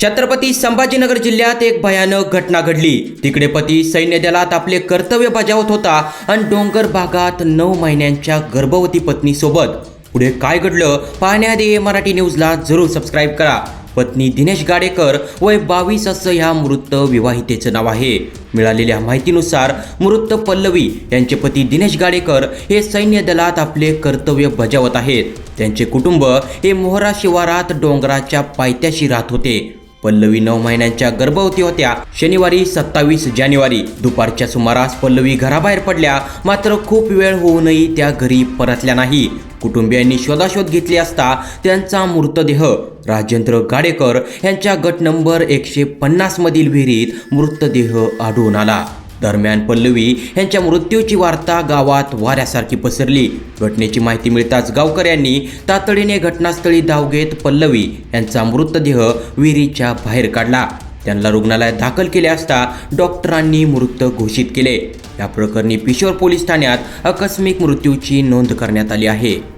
छत्रपती संभाजीनगर जिल्ह्यात एक भयानक घटना घडली. तिकडे पती सैन्य दलात आपले कर्तव्य बजावत होता आणि डोंगर भागात नऊ महिन्यांच्या गर्भवती पत्नीसोबत. पुढे काय घडलं पाहण्याआधी मराठी न्यूजला जरूर सबस्क्राईब करा. पत्नी दिनेश गाडेकर वय बावीस असं ह्या मृत विवाहितेचं नाव आहे. मिळालेल्या माहितीनुसार मृत पल्लवी यांचे पती दिनेश गाडेकर हे सैन्य दलात आपले कर्तव्य बजावत आहेत. त्यांचे कुटुंब हे मोहरा शिवारात डोंगराच्या पायथ्याशी राहत होते. पल्लवी नऊ महिन्यांच्या गर्भवती होत्या. शनिवारी सत्तावीस जानेवारी. दुपारच्या सुमारास पल्लवी घराबाहेर पडल्या. मात्र खूप वेळ होऊनही त्या घरी परतल्या नाही. कुटुंबियांनी शोधाशोध घेतली असता त्यांचा मृतदेह राजेंद्र गाडेकर यांच्या गट नंबर एकशे पन्नास मधील विहिरीत मृतदेह आढळून आला. दरम्यान पल्लवी यांच्या मृत्यूची वार्ता गावात वाऱ्यासारखी पसरली. घटनेची माहिती मिळताच गावकऱ्यांनी तातडीने घटनास्थळी धाव घेत पल्लवी यांचा मृतदेह विहिरीच्या बाहेर काढला. त्यांना रुग्णालयात दाखल केले असता डॉक्टरांनी मृत घोषित केले. या प्रकरणी पिशोर पोलीस ठाण्यात आकस्मिक मृत्यूची नोंद करण्यात आली आहे.